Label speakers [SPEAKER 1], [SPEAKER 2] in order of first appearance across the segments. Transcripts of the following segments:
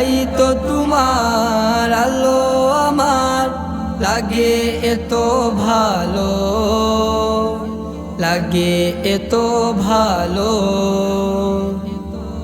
[SPEAKER 1] তাই তো তোমার আলো আমার লাগে এত ভালো, লাগে এত ভালো।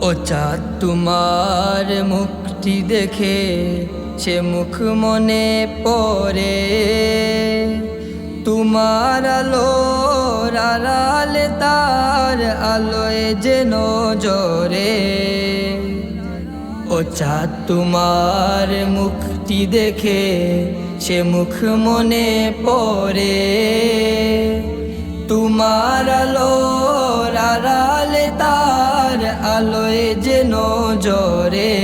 [SPEAKER 1] ও চাঁদ তোমার মুখটি দেখে সে মুখ মনে পড়ে। তোমার আলো আড়ালে তার আলোয় যেন জরে ও চাঁদ তোমার মুখটি দেখে সে মুখ মনে পড়ে। তোমার আলো আড়ালে তার আলোয় যেন জরে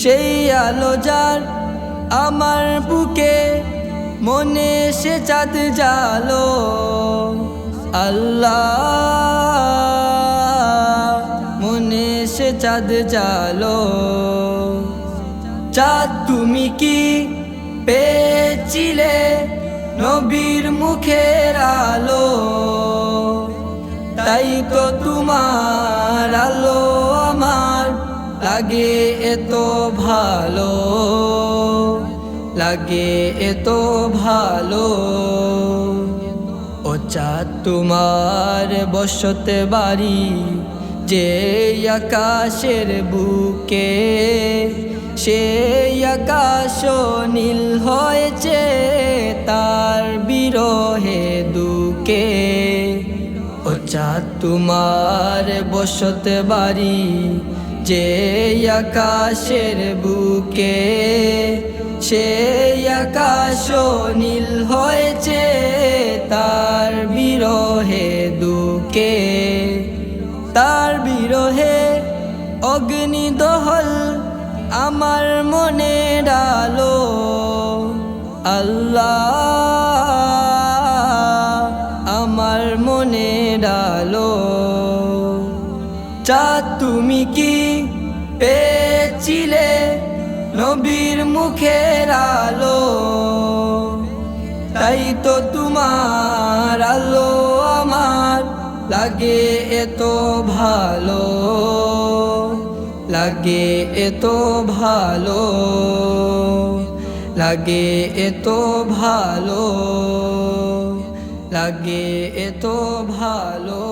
[SPEAKER 1] সেই আলো যার আমার বুকে মনে সে চাঁদ জালো। আল্লাহ চাঁদ জালো। চাঁদ তুমি কি পেয়েছিলে নবীর মুখের আলো? তাই তো তোমার আলো আমার লাগে এত ভালো, লাগে এত ভালো। ও চাঁদ তোমার বসতে বাড়ি যে আকাশের বুকে, সে আকাশ নীল হয়েছে তার বিরহে দুকে। ও চাঁদ তোমার বসত বাড়ি, যে আকাশের বুকে, সে আকাশ নীল হয়েছে অগ্নি দহল আমার মনে ডালো আল্লাহ আমার মনে ডালো চা তুমি কি পেয়েছিলে নবীর মুখের আলো? তাই তো তোমার আলো আমার লাগে এত ভালো। লাগে এত ভালো লাগে এত ভালো লাগে এত ভালো।